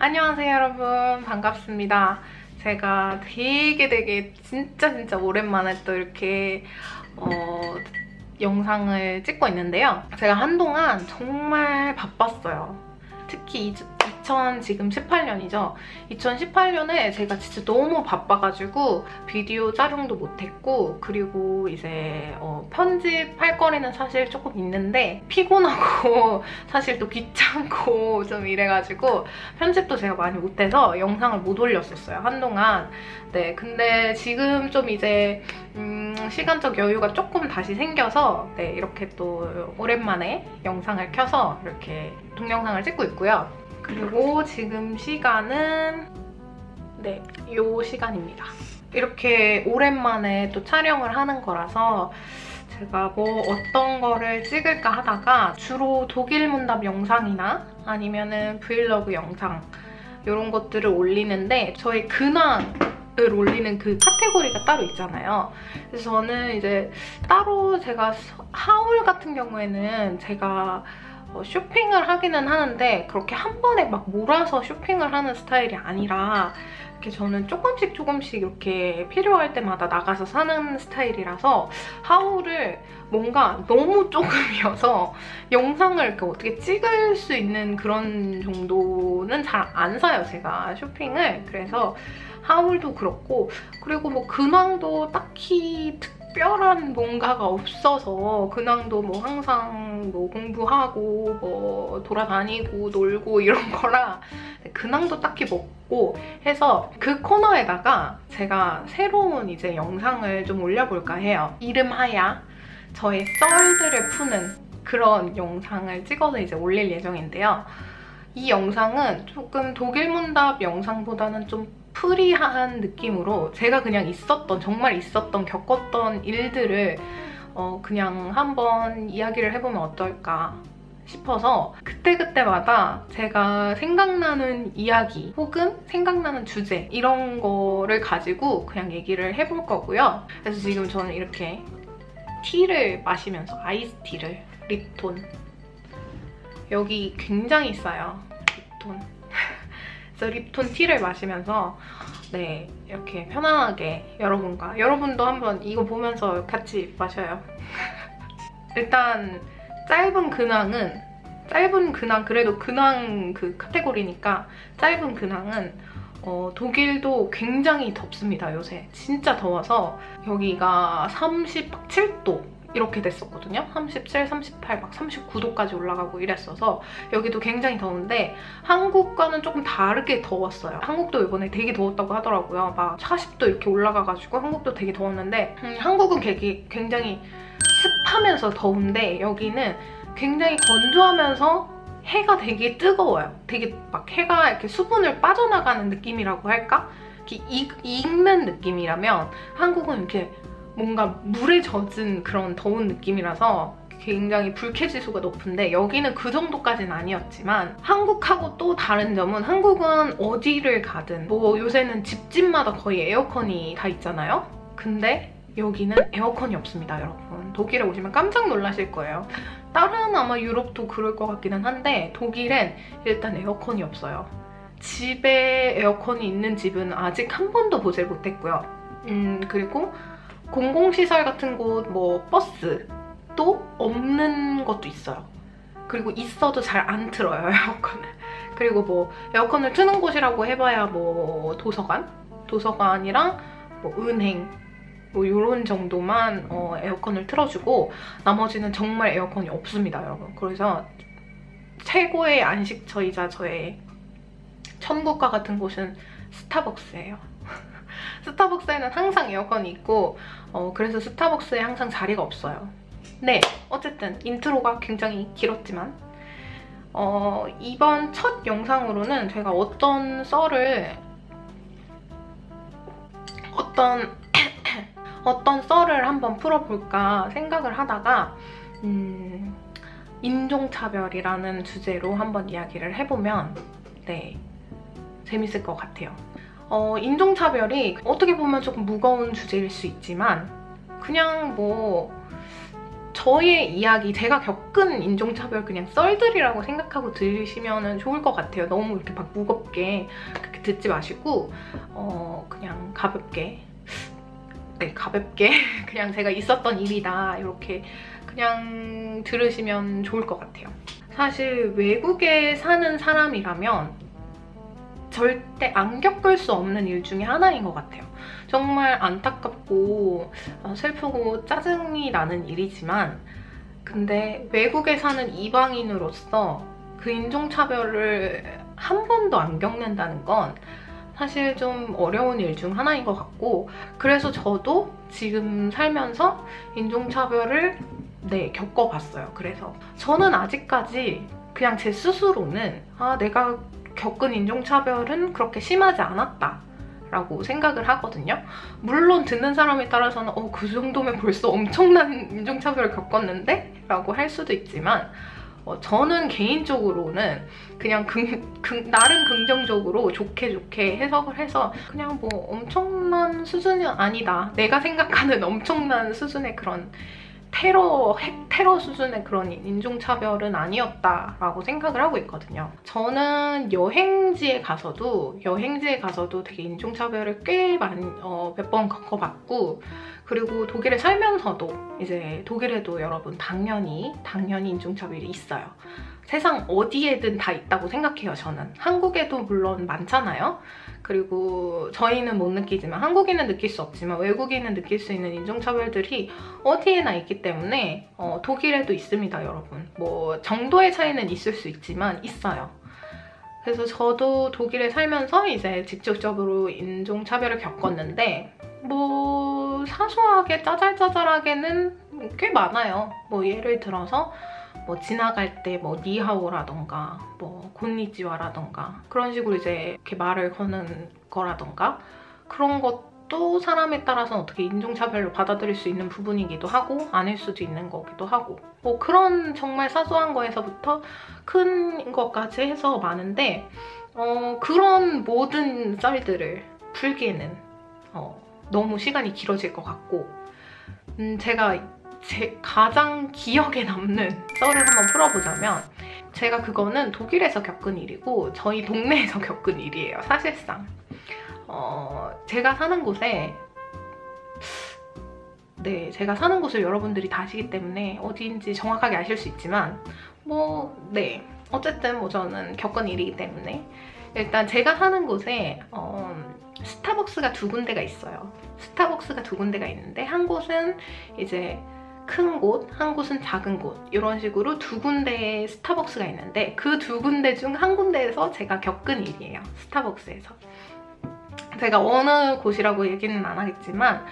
안녕하세요 여러분. 반갑습니다. 제가 되게 되게 진짜 진짜 오랜만에 또 이렇게 어, 영상을 찍고 있는데요. 제가 한동안 정말 바빴어요. 특히 2000 지금 18년이죠. 2018년에 제가 진짜 너무 바빠가지고 비디오 촬영도 못했고 그리고 이제 어, 편집할 거리는 사실 조금 있는데 피곤하고 사실 또 귀찮고 좀 이래가지고 편집도 제가 많이 못해서 영상을 못 올렸었어요. 한동안. 네, 근데 지금 좀 이제 음, 시간적 여유가 조금 다시 생겨서 네, 이렇게 또 오랜만에 영상을 켜서 이렇게 동영상을 찍고 있고요. 그리고 지금 시간은 네, 요 시간입니다. 이렇게 오랜만에 또 촬영을 하는 거라서 제가 뭐 어떤 거를 찍을까 하다가 주로 독일 문답 영상이나 아니면은 브이로그 영상 이런 것들을 올리는데 저희 근황 을 올리는 그 카테고리가 따로 있잖아요. 그래서 저는 이제 따로 제가 하울 같은 경우에는 제가 어, 쇼핑을 하기는 하는데 그렇게 한 번에 막 몰아서 쇼핑을 하는 스타일이 아니라 이렇게 저는 조금씩 조금씩 이렇게 필요할 때마다 나가서 사는 스타일이라서 하울을 뭔가 너무 조금이어서 영상을 이렇게 어떻게 찍을 수 있는 그런 정도는 잘 안 사요, 제가 쇼핑을. 그래서 하울도 그렇고 그리고 뭐 근황도 딱히 특 특별한 뭔가가 없어서 근황도 뭐 항상 뭐 공부하고 뭐 돌아다니고 놀고 이런 거라 근황도 딱히 먹고 해서 그 코너에다가 제가 새로운 이제 영상을 좀 올려볼까 해요. 이름하야 저의 썰들을 푸는 그런 영상을 찍어서 이제 올릴 예정인데요. 이 영상은 조금 독일 문답 영상보다는 좀 프리한 느낌으로 제가 그냥 있었던 정말 있었던 겪었던 일들을 어, 그냥 한번 이야기를 해보면 어떨까 싶어서 그때그때마다 제가 생각나는 이야기 혹은 생각나는 주제 이런 거를 가지고 그냥 얘기를 해볼 거고요. 그래서 지금 저는 이렇게 티를 마시면서 아이스티를 립톤 여기 굉장히 싸요. 립톤 립톤 티를 마시면서 네 이렇게 편안하게 여러분과 여러분도 한번 이거 보면서 같이 마셔요. 일단 짧은 근황은 짧은 근황 그래도 근황 그 카테고리니까 짧은 근황은 어, 독일도 굉장히 덥습니다 요새 진짜 더워서 여기가 37도 이렇게 됐었거든요. 37, 38, 막 39도까지 올라가고 이랬어서 여기도 굉장히 더운데 한국과는 조금 다르게 더웠어요. 한국도 이번에 되게 더웠다고 하더라고요. 막 40도 이렇게 올라가가지고 한국도 되게 더웠는데 음, 한국은 굉장히 습하면서 더운데 여기는 굉장히 건조하면서 해가 되게 뜨거워요. 되게 막 해가 이렇게 수분을 빠져나가는 느낌이라고 할까? 이렇게 익, 익는 느낌이라면 한국은 이렇게 뭔가 물에 젖은 그런 더운 느낌이라서 굉장히 불쾌지수가 높은데 여기는 그 정도까지는 아니었지만 한국하고 또 다른 점은 한국은 어디를 가든 뭐 요새는 집집마다 거의 에어컨이 다 있잖아요? 근데 여기는 에어컨이 없습니다, 여러분. 독일에 오시면 깜짝 놀라실 거예요. 다른 아마 유럽도 그럴 것 같기는 한데 독일엔 일단 에어컨이 없어요. 집에 에어컨이 있는 집은 아직 한 번도 보질 못했고요. 음, 그리고 공공시설 같은 곳, 뭐 버스도 없는 것도 있어요. 그리고 있어도 잘 안 틀어요, 에어컨을. 그리고 뭐 에어컨을 트는 곳이라고 해봐야 뭐 도서관? 도서관이랑 뭐 은행 뭐 이런 정도만 어, 에어컨을 틀어주고 나머지는 정말 에어컨이 없습니다, 여러분. 그래서 최고의 안식처이자 저의 천국과 같은 곳은 스타벅스예요. 스타벅스에는 항상 에어컨이 있고 어, 그래서 스타벅스에 항상 자리가 없어요. 네, 어쨌든 인트로가 굉장히 길었지만 어, 이번 첫 영상으로는 제가 어떤 썰을 어떤 어떤 썰을 한번 풀어볼까 생각을 하다가 음, 인종차별이라는 주제로 한번 이야기를 해보면 네 재밌을 것 같아요. 어, 인종차별이 어떻게 보면 조금 무거운 주제일 수 있지만 그냥 뭐저 저의 이야기, 제가 겪은 인종차별 그냥 썰들이라고 생각하고 들으시면 좋을 것 같아요. 너무 이렇게 막 무겁게 그렇게 듣지 마시고 어, 그냥 가볍게 네, 가볍게 그냥 제가 있었던 일이다 이렇게 그냥 들으시면 좋을 것 같아요. 사실 외국에 사는 사람이라면 절대 안 겪을 수 없는 일 중에 하나인 것 같아요. 정말 안타깝고 어, 슬프고 짜증이 나는 일이지만 근데 외국에 사는 이방인으로서 그 인종차별을 한 번도 안 겪는다는 건 사실 좀 어려운 일 중 하나인 것 같고 그래서 저도 지금 살면서 인종차별을 네, 겪어봤어요. 그래서 저는 아직까지 그냥 제 스스로는 아, 내가 겪은 인종차별은 그렇게 심하지 않았다. 라고 생각을 하거든요. 물론 듣는 사람에 따라서는 어, 그 정도면 벌써 엄청난 인종차별을 겪었는데? 라고 할 수도 있지만 어, 저는 개인적으로는 그냥 긍, 긍, 나름 긍정적으로 좋게 좋게 해석을 해서 그냥 뭐 엄청난 수준은 아니다. 내가 생각하는 엄청난 수준의 그런 테러, 핵 테러 수준의 그런 인종차별은 아니었다라고 생각을 하고 있거든요. 저는 여행지에 가서도 여행지에 가서도 되게 인종차별을 꽤 많이 어, 몇 번 겪어봤고 그리고 독일에 살면서도 이제 독일에도 여러분 당연히 당연히 인종차별이 있어요. 세상 어디에든 다 있다고 생각해요, 저는. 한국에도 물론 많잖아요. 그리고 저희는 못 느끼지만 한국인은 느낄 수 없지만 외국인은 느낄 수 있는 인종차별들이 어디에나 있기 때문에 어, 독일에도 있습니다, 여러분. 뭐 정도의 차이는 있을 수 있지만 있어요. 그래서 저도 독일에 살면서 이제 직접적으로 인종차별을 겪었는데 뭐 사소하게 짜잘짜잘하게는 꽤 많아요. 뭐 예를 들어서 뭐 지나갈 때 뭐 니하오라던가 뭐 곤니지와라던가 그런 식으로 이제 이렇게 말을 거는 거라던가 그런 것도 사람에 따라서 어떻게 인종차별로 받아들일 수 있는 부분이기도 하고 아닐 수도 있는 거기도 하고. 뭐 그런 정말 사소한 거에서부터 큰 것까지 해서 많은데 어, 그런 모든 썰들을 풀기에는 어, 너무 시간이 길어질 것 같고 음, 제가 제 가장 기억에 남는 썰을 한번 풀어보자면 제가 그거는 독일에서 겪은 일이고 저희 동네에서 겪은 일이에요, 사실상. 어, 제가 사는 곳에 네, 제가 사는 곳을 여러분들이 다 아시기 때문에 어디인지 정확하게 아실 수 있지만 뭐, 네. 어쨌든 뭐 저는 겪은 일이기 때문에 일단 제가 사는 곳에 어, 스타벅스가 두 군데가 있어요. 스타벅스가 두 군데가 있는데 한 곳은 이제 큰 곳, 한 곳은 작은 곳 이런 식으로 두 군데의 스타벅스가 있는데 그 두 군데 중 한 군데에서 제가 겪은 일이에요. 스타벅스에서. 제가 어느 곳이라고 얘기는 안 하겠지만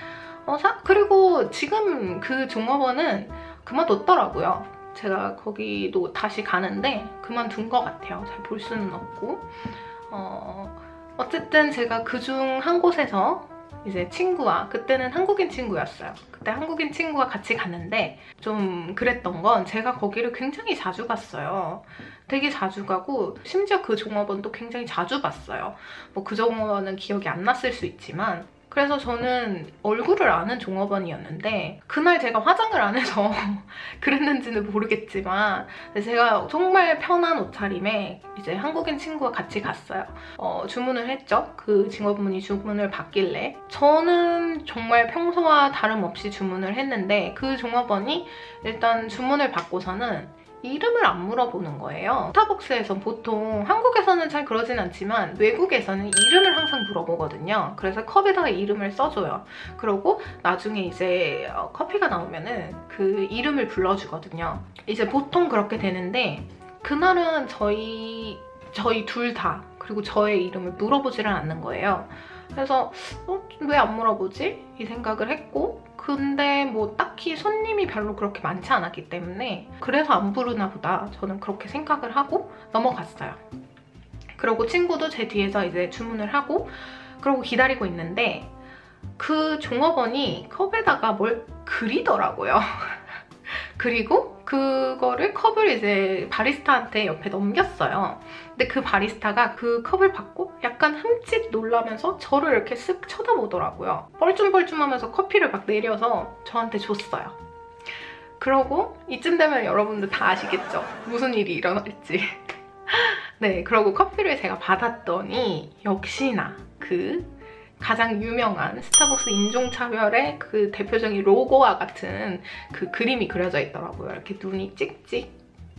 어, 사, 그리고 지금 그 종업원은 그만뒀더라고요. 제가 거기도 다시 가는데 그만둔 것 같아요. 잘 볼 수는 없고 어, 어쨌든 제가 그 중 한 곳에서 이제 친구와 그때는 한국인 친구였어요. 그때 한국인 친구와 같이 갔는데 좀 그랬던 건 제가 거기를 굉장히 자주 갔어요. 되게 자주 가고 심지어 그 종업원도 굉장히 자주 봤어요. 뭐 그 종업원은 기억이 안 났을 수 있지만 그래서 저는 얼굴을 아는 종업원이었는데 그날 제가 화장을 안 해서 그랬는지는 모르겠지만 제가 정말 편한 옷차림에 이제 한국인 친구와 같이 갔어요. 어, 주문을 했죠. 그 직원분이 주문을 받길래 저는 정말 평소와 다름없이 주문을 했는데 그 종업원이 일단 주문을 받고서는 이름을 안 물어보는 거예요. 스타벅스에서 보통 한국에서는 잘 그러진 않지만 외국에서는 이름을 항상 물어보거든요. 그래서 컵에다가 이름을 써줘요. 그리고 나중에 이제 어, 커피가 나오면은 그 이름을 불러주거든요. 이제 보통 그렇게 되는데 그날은 저희 저희 둘 다 그리고 저의 이름을 물어보지를 않는 거예요. 그래서 어, 왜 안 물어보지? 이 생각을 했고 근데 뭐 딱히 손님이 별로 그렇게 많지 않았기 때문에 그래서 안 부르나 보다 저는 그렇게 생각을 하고 넘어갔어요. 그리고 친구도 제 뒤에서 이제 주문을 하고 그러고 기다리고 있는데 그 종업원이 컵에다가 뭘 그리더라고요. 그리고 그거를 컵을 이제 바리스타한테 옆에 넘겼어요. 근데 그 바리스타가 그 컵을 받고 약간 흠칫 놀라면서 저를 이렇게 쓱 쳐다보더라고요. 뻘쭘뻘쭘하면서 커피를 막 내려서 저한테 줬어요. 그러고 이쯤 되면 여러분들 다 아시겠죠? 무슨 일이 일어날지. 네, 그러고 커피를 제가 받았더니 역시나 그 가장 유명한 스타벅스 인종차별의 그 대표적인 로고와 같은 그 그림이 그려져 있더라고요. 이렇게 눈이 찍찍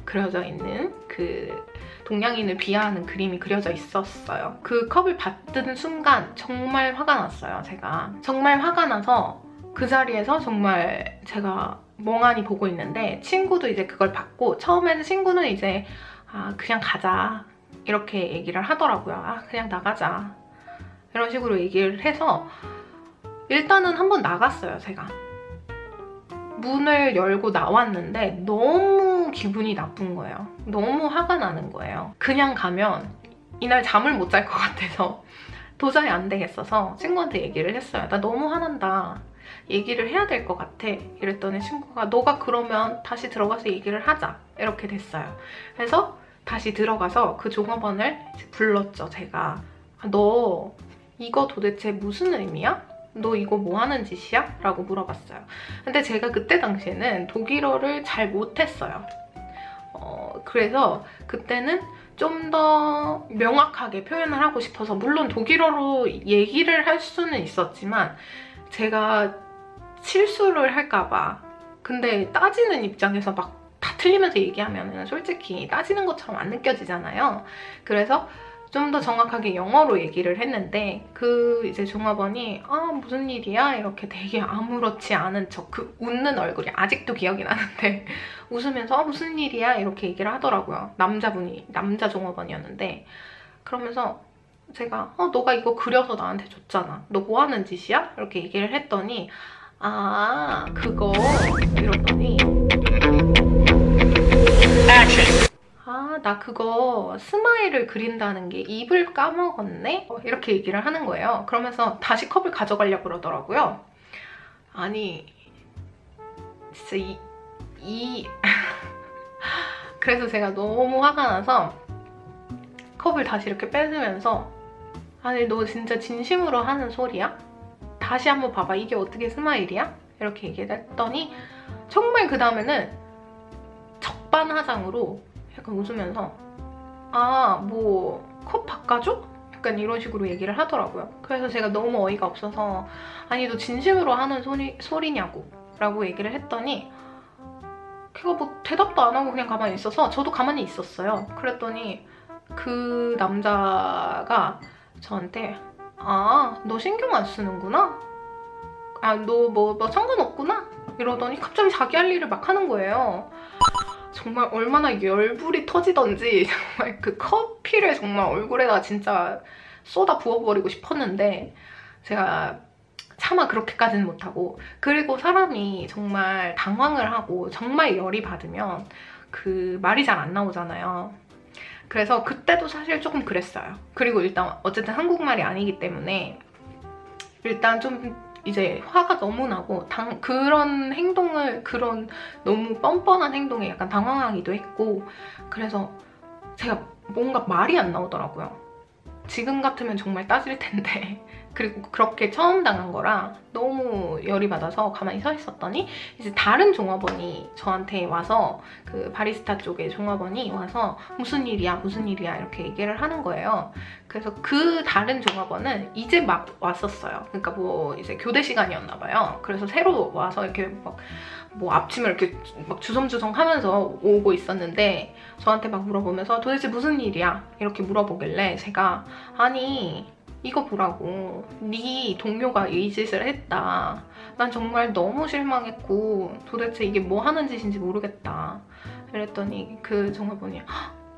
그려져 있는 그 동양인을 비하하는 그림이 그려져 있었어요. 그 컵을 받는 순간 정말 화가 났어요, 제가. 정말 화가 나서 그 자리에서 정말 제가 멍하니 보고 있는데 친구도 이제 그걸 받고 처음에는 친구는 이제 아 그냥 가자 이렇게 얘기를 하더라고요. 아 그냥 나가자 이런 식으로 얘기를 해서 일단은 한번 나갔어요, 제가. 문을 열고 나왔는데 너무 기분이 나쁜 거예요. 너무 화가 나는 거예요. 그냥 가면 이날 잠을 못 잘 것 같아서 도저히 안 되겠어서 친구한테 얘기를 했어요. 나 너무 화난다. 얘기를 해야 될 것 같아. 이랬더니 친구가 너가 그러면 다시 들어가서 얘기를 하자. 이렇게 됐어요. 그래서 다시 들어가서 그 종업원을 불렀죠, 제가. 아, 너 이거 도대체 무슨 의미야? 너 이거 뭐 하는 짓이야? 라고 물어봤어요. 근데 제가 그때 당시에는 독일어를 잘 못했어요. 어, 그래서 그때는 좀 더 명확하게 표현을 하고 싶어서 물론 독일어로 얘기를 할 수는 있었지만 제가 실수를 할까봐 근데 따지는 입장에서 막 다 틀리면서 얘기하면 솔직히 따지는 것처럼 안 느껴지잖아요. 그래서 좀 더 정확하게 영어로 얘기를 했는데 그 이제 종업원이 아 무슨 일이야? 이렇게 되게 아무렇지 않은 척 그 웃는 얼굴이 아직도 기억이 나는데 웃으면서 아 무슨 일이야? 이렇게 얘기를 하더라고요. 남자분이 남자 종업원이었는데 그러면서 제가 어 너가 이거 그려서 나한테 줬잖아. 너 뭐 하는 짓이야? 이렇게 얘기를 했더니 아 그거 이러더니 아 나 그거 스마일을 그린다는 게 입을 까먹었네? 어, 이렇게 얘기를 하는 거예요. 그러면서 다시 컵을 가져가려고 그러더라고요. 아니 진짜 이... 이... 그래서 제가 너무 화가 나서 컵을 다시 이렇게 뺏으면서 아니 너 진짜 진심으로 하는 소리야? 다시 한번 봐봐 이게 어떻게 스마일이야? 이렇게 얘기를 했더니 정말 그 다음에는 적반하장으로 약간 웃으면서 아 뭐 컵 바꿔줘? 약간 이런 식으로 얘기를 하더라고요. 그래서 제가 너무 어이가 없어서 아니 너 진심으로 하는 소리, 소리냐고 라고 얘기를 했더니 걔가 뭐 대답도 안 하고 그냥 가만히 있어서 저도 가만히 있었어요. 그랬더니 그 남자가 저한테 아, 너 신경 안 쓰는구나? 아, 너 뭐, 뭐 상관없구나? 이러더니 갑자기 자기 할 일을 막 하는 거예요. 정말 얼마나 열불이 터지던지 정말 그 커피를 정말 얼굴에다 진짜 쏟아 부어버리고 싶었는데 제가 차마 그렇게까지는 못하고 그리고 사람이 정말 당황을 하고 정말 열이 받으면 그 말이 잘 안 나오잖아요. 그래서 그때도 사실 조금 그랬어요. 그리고 일단 어쨌든 한국말이 아니기 때문에 일단 좀 이제 화가 너무 나고 당, 그런 행동을 그런 너무 뻔뻔한 행동에 약간 당황하기도 했고 그래서 제가 뭔가 말이 안 나오더라고요. 지금 같으면 정말 따질 텐데 그리고 그렇게 처음 당한 거라 너무 열이 받아서 가만히 서 있었더니 이제 다른 종업원이 저한테 와서 그 바리스타 쪽의 종업원이 와서 무슨 일이야 무슨 일이야 이렇게 얘기를 하는 거예요. 그래서 그 다른 종업원은 이제 막 왔었어요. 그러니까 뭐 이제 교대 시간이었나 봐요. 그래서 새로 와서 이렇게 막 뭐 앞침을 이렇게 막 주섬주섬 하면서 오고 있었는데 저한테 막 물어보면서 도대체 무슨 일이야? 이렇게 물어보길래 제가 아니 이거 보라고. 네 동료가 이 짓을 했다. 난 정말 너무 실망했고 도대체 이게 뭐 하는 짓인지 모르겠다. 이랬더니 그 종업원이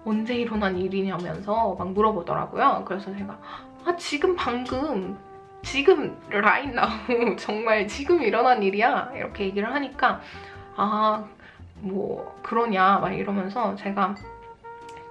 언제 일어난 일이냐면서 막 물어보더라고요. 그래서 제가 아 지금 방금 지금 라인 나우 정말 지금 일어난 일이야. 이렇게 얘기를 하니까 아 뭐 그러냐? 막 이러면서 제가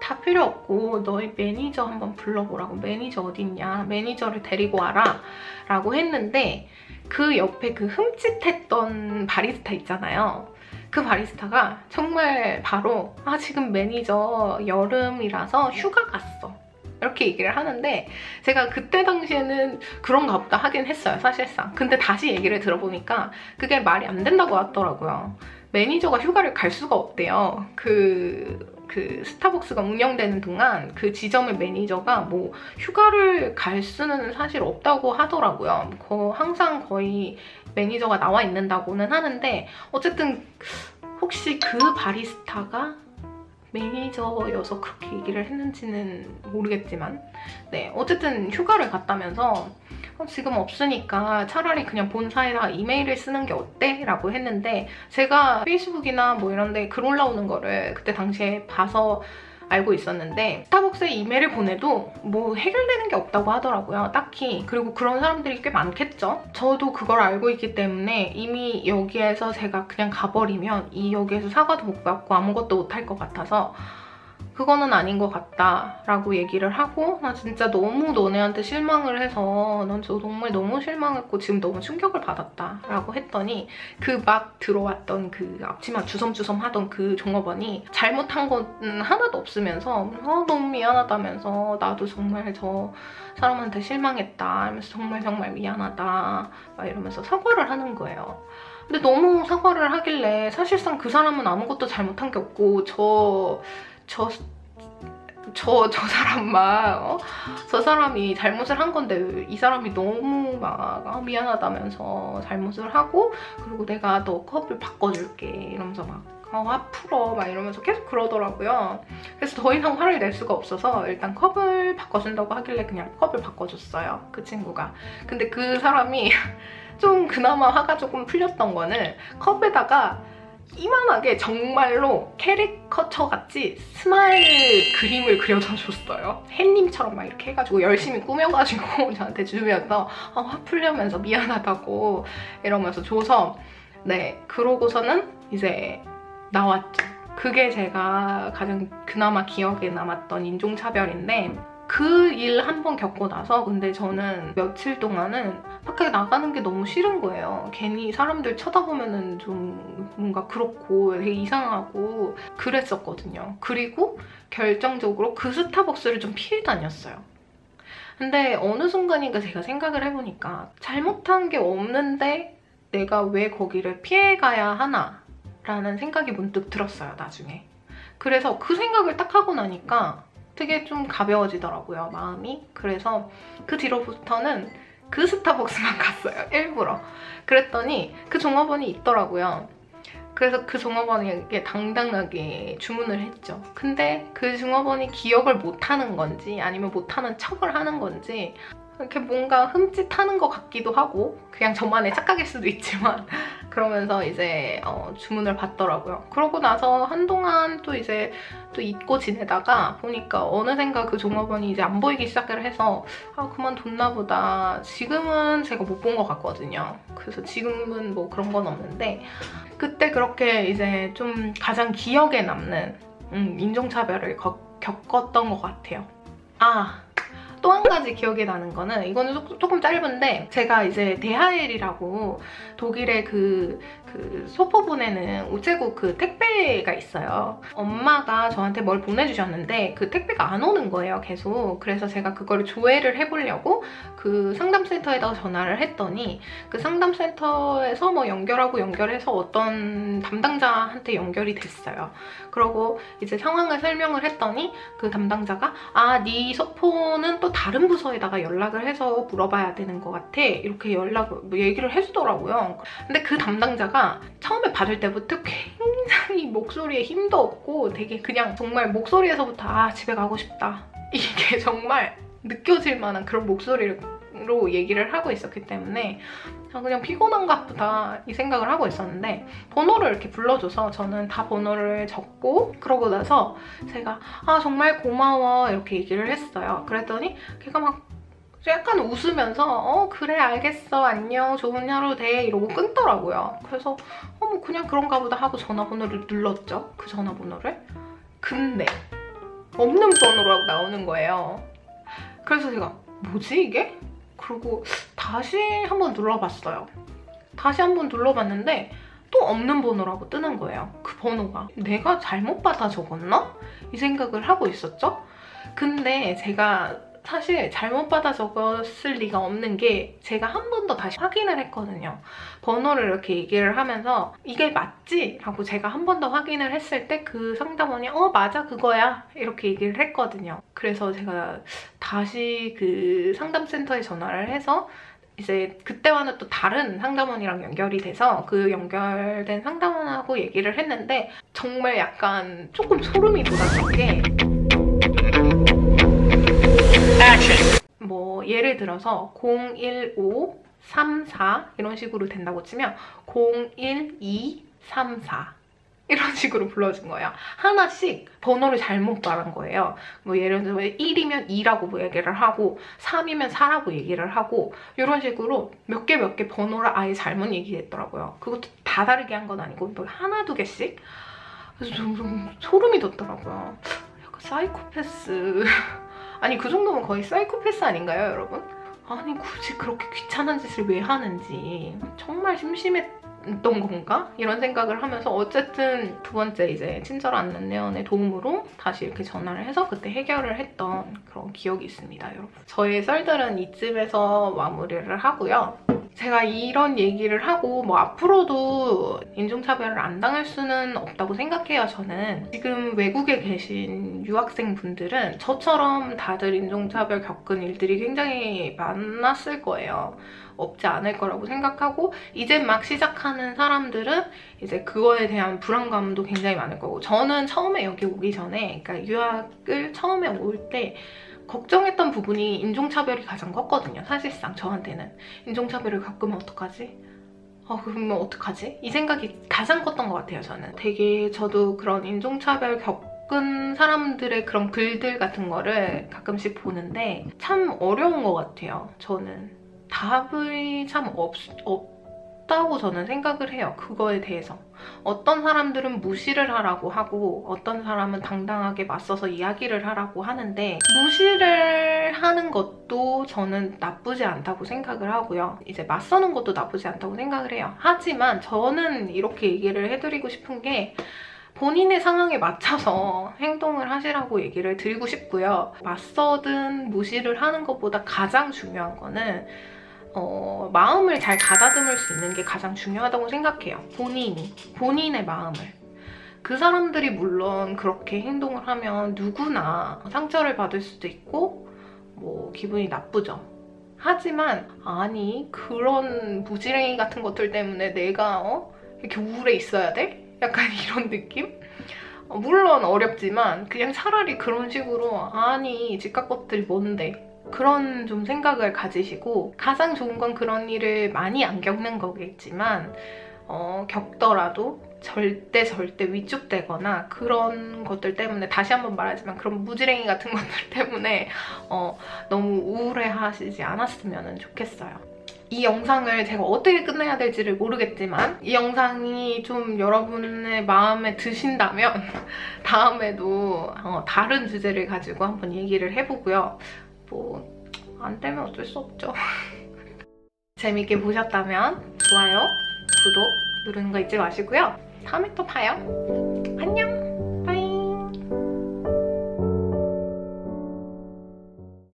다 필요 없고 너희 매니저 한번 불러보라고. 매니저 어딨냐? 매니저를 데리고 와라. 라고 했는데 그 옆에 그 흠칫했던 바리스타 있잖아요. 그 바리스타가 정말 바로 아 지금 매니저 여름이라서 휴가 갔어. 이렇게 얘기를 하는데 제가 그때 당시에는 그런가 보다 하긴 했어요 사실상. 근데 다시 얘기를 들어보니까 그게 말이 안 된다고 하더라고요. 매니저가 휴가를 갈 수가 없대요. 그, 그 스타벅스가 운영되는 동안 그 지점의 매니저가 뭐 휴가를 갈 수는 사실 없다고 하더라고요. 거, 항상 거의 매니저가 나와 있는다고는 하는데 어쨌든 혹시 그 바리스타가 매니저여서 그렇게 얘기를 했는지는 모르겠지만 네 어쨌든 휴가를 갔다면서 어, 지금 없으니까 차라리 그냥 본사에다 이메일을 쓰는 게 어때? 라고 했는데 제가 페이스북이나 뭐 이런 데 글 올라오는 거를 그때 당시에 봐서 알고 있었는데 스타벅스에 이메일을 보내도 뭐 해결되는 게 없다고 하더라고요. 딱히. 그리고 그런 사람들이 꽤 많겠죠. 저도 그걸 알고 있기 때문에 이미 여기에서 제가 그냥 가버리면 이 여기에서 사과도 못 받고 아무것도 못 할 것 같아서 그거는 아닌 것 같다 라고 얘기를 하고 나 진짜 너무 너네한테 실망을 해서 넌저 정말 너무 실망했고 지금 너무 충격을 받았다 라고 했더니 그 막 들어왔던 그 앞치마 주섬주섬 하던 그 종업원이 잘못한 건 하나도 없으면서 어, 너무 미안하다면서 나도 정말 저 사람한테 실망했다 하면서 정말 정말 미안하다 막 이러면서 사과를 하는 거예요. 근데 너무 사과를 하길래 사실상 그 사람은 아무것도 잘못한 게 없고 저 저, 저, 저 사람만, 어? 저 사람이 잘못을 한 건데 이 사람이 너무 막 아, 미안하다면서 잘못을 하고 그리고 내가 너 컵을 바꿔줄게 이러면서 막 어, 화 풀어 막 이러면서 계속 그러더라고요. 그래서 더 이상 화를 낼 수가 없어서 일단 컵을 바꿔준다고 하길래 그냥 컵을 바꿔줬어요. 그 친구가. 근데 그 사람이 좀 그나마 화가 조금 풀렸던 거는 컵에다가 이만하게 정말로 캐리커처 같이 스마일 그림을 그려줘 줬어요. 햇님처럼 막 이렇게 해가지고 열심히 꾸며가지고 저한테 주면서 아, 화 풀려면서 미안하다고 이러면서 줘서 네 그러고서는 이제 나왔죠. 그게 제가 가장 그나마 기억에 남았던 인종차별인데 그 일 한 번 겪고 나서 근데 저는 며칠 동안은 밖에 나가는 게 너무 싫은 거예요. 괜히 사람들 쳐다보면은 좀 뭔가 그렇고 되게 이상하고 그랬었거든요. 그리고 결정적으로 그 스타벅스를 좀 피해 다녔어요. 근데 어느 순간인가 제가 생각을 해보니까 잘못한 게 없는데 내가 왜 거기를 피해가야 하나 라는 생각이 문득 들었어요, 나중에. 그래서 그 생각을 딱 하고 나니까 되게 좀 가벼워지더라고요, 마음이. 그래서 그 뒤로부터는 그 스타벅스만 갔어요, 일부러. 그랬더니 그 종업원이 있더라고요. 그래서 그 종업원에게 당당하게 주문을 했죠. 근데 그 종업원이 기억을 못하는 건지 아니면 못하는 척을 하는 건지 이렇게 뭔가 흠칫하는 것 같기도 하고 그냥 저만의 착각일 수도 있지만 그러면서 이제 어, 주문을 받더라고요. 그러고 나서 한동안 또 이제 또 잊고 지내다가 보니까 어느샌가 그 종업원이 이제 안 보이기 시작을 해서 아 그만뒀나 보다. 지금은 제가 못 본 것 같거든요. 그래서 지금은 뭐 그런 건 없는데 그때 그렇게 이제 좀 가장 기억에 남는 음, 인종차별을 겪었던 것 같아요. 아 또 한 가지 기억이 나는 거는 이거는 조금 짧은데 제가 이제 데하엘이라고 독일의 그, 그 소포 보내는 우체국 그 택배가 있어요. 엄마가 저한테 뭘 보내주셨는데 그 택배가 안 오는 거예요, 계속. 그래서 제가 그거를 조회를 해보려고 그 상담센터에다가 전화를 했더니 그 상담센터에서 뭐 연결하고 연결해서 어떤 담당자한테 연결이 됐어요. 그러고 이제 상황을 설명을 했더니 그 담당자가 아, 네 소포는 또 다른 부서에다가 연락을 해서 물어봐야 되는 것 같아. 이렇게 연락, 뭐 얘기를 해주더라고요. 근데 그 담당자가 처음에 받을 때부터 굉장히 목소리에 힘도 없고 되게 그냥 정말 목소리에서부터 아, 집에 가고 싶다. 이게 정말 느껴질 만한 그런 목소리로 얘기를 하고 있었기 때문에 아, 그냥 피곤한가 보다 이 생각을 하고 있었는데 번호를 이렇게 불러줘서 저는 다 번호를 적고 그러고 나서 제가 아 정말 고마워 이렇게 얘기를 했어요. 그랬더니 걔가 막 약간 웃으면서 어 그래 알겠어 안녕 좋은 하루 돼 이러고 끊더라고요. 그래서 어 뭐 그냥 그런가 보다 하고 전화번호를 눌렀죠. 그 전화번호를. 근데 없는 번호라고 나오는 거예요. 그래서 제가 뭐지 이게? 그리고 다시 한번 눌러봤어요. 다시 한번 눌러봤는데 또 없는 번호라고 뜨는 거예요. 그 번호가. 내가 잘못 받아 적었나? 이 생각을 하고 있었죠? 근데 제가 사실 잘못 받아 적었을 리가 없는 게 제가 한 번 더 다시 확인을 했거든요. 번호를 이렇게 얘기를 하면서 이게 맞지? 라고 제가 한 번 더 확인을 했을 때 그 상담원이 어 맞아 그거야 이렇게 얘기를 했거든요. 그래서 제가 다시 그 상담센터에 전화를 해서 이제 그때와는 또 다른 상담원이랑 연결이 돼서 그 연결된 상담원하고 얘기를 했는데 정말 약간 조금 소름이 돋았던 게 뭐 예를 들어서 01534 이런 식으로 된다고 치면 01234 이런 식으로 불러준 거예요. 하나씩 번호를 잘못 말한 거예요. 뭐 예를 들어 1이면 2라고 뭐 얘기를 하고 3이면 4라고 얘기를 하고 이런 식으로 몇 개 몇 개 번호를 아예 잘못 얘기했더라고요. 그것도 다 다르게 한 건 아니고 뭐 하나 두 개씩 그래서 좀, 좀 소름이 돋더라고요. 약간 사이코패스 아니 그 정도면 거의 사이코패스 아닌가요 여러분? 아니 굳이 그렇게 귀찮은 짓을 왜 하는지 정말 심심했던 건가? 이런 생각을 하면서 어쨌든 두 번째 이제 친절한 안내원의 도움으로 다시 이렇게 전화를 해서 그때 해결을 했던 그런 기억이 있습니다 여러분 저의 썰들은 이쯤에서 마무리를 하고요 제가 이런 얘기를 하고 뭐 앞으로도 인종차별을 안 당할 수는 없다고 생각해요 저는. 지금 외국에 계신 유학생분들은 저처럼 다들 인종차별 겪은 일들이 굉장히 많았을 거예요. 없지 않을 거라고 생각하고 이제 막 시작하는 사람들은 이제 그거에 대한 불안감도 굉장히 많을 거고 저는 처음에 여기 오기 전에 그러니까 유학을 처음에 올 때 걱정했던 부분이 인종차별이 가장 컸거든요. 사실상 저한테는. 인종차별을 겪으면 어떡하지? 어, 그러면 어떡하지? 이 생각이 가장 컸던 것 같아요, 저는. 되게 저도 그런 인종차별 겪은 사람들의 그런 글들 같은 거를 가끔씩 보는데 참 어려운 것 같아요, 저는. 답이 참 없, 없 다고 저는 생각을 해요. 그거에 대해서. 어떤 사람들은 무시를 하라고 하고 어떤 사람은 당당하게 맞서서 이야기를 하라고 하는데 무시를 하는 것도 저는 나쁘지 않다고 생각을 하고요. 이제 맞서는 것도 나쁘지 않다고 생각을 해요. 하지만 저는 이렇게 얘기를 해드리고 싶은 게 본인의 상황에 맞춰서 행동을 하시라고 얘기를 드리고 싶고요. 맞서든 무시를 하는 것보다 가장 중요한 거는 어, 마음을 잘 가다듬을 수 있는 게 가장 중요하다고 생각해요. 본인이. 본인의 마음을. 그 사람들이 물론 그렇게 행동을 하면 누구나 상처를 받을 수도 있고 뭐 기분이 나쁘죠. 하지만 아니 그런 무지랭이 같은 것들 때문에 내가 어? 이렇게 우울해 있어야 돼? 약간 이런 느낌? 어, 물론 어렵지만 그냥 차라리 그런 식으로 아니 집값 것들이 뭔데 그런 좀 생각을 가지시고 가장 좋은 건 그런 일을 많이 안 겪는 거겠지만 어, 겪더라도 절대 절대 위축되거나 그런 것들 때문에 다시 한번 말하지만 그런 무지랭이 같은 것들 때문에 어, 너무 우울해하시지 않았으면 좋겠어요. 이 영상을 제가 어떻게 끝내야 될지를 모르겠지만 이 영상이 좀 여러분의 마음에 드신다면 다음에도 어, 다른 주제를 가지고 한번 얘기를 해보고요. 뭐 안 되면 어쩔 수 없죠. 재밌게 보셨다면 좋아요, 구독 누르는 거 잊지 마시고요. 다음에 또 봐요. 안녕!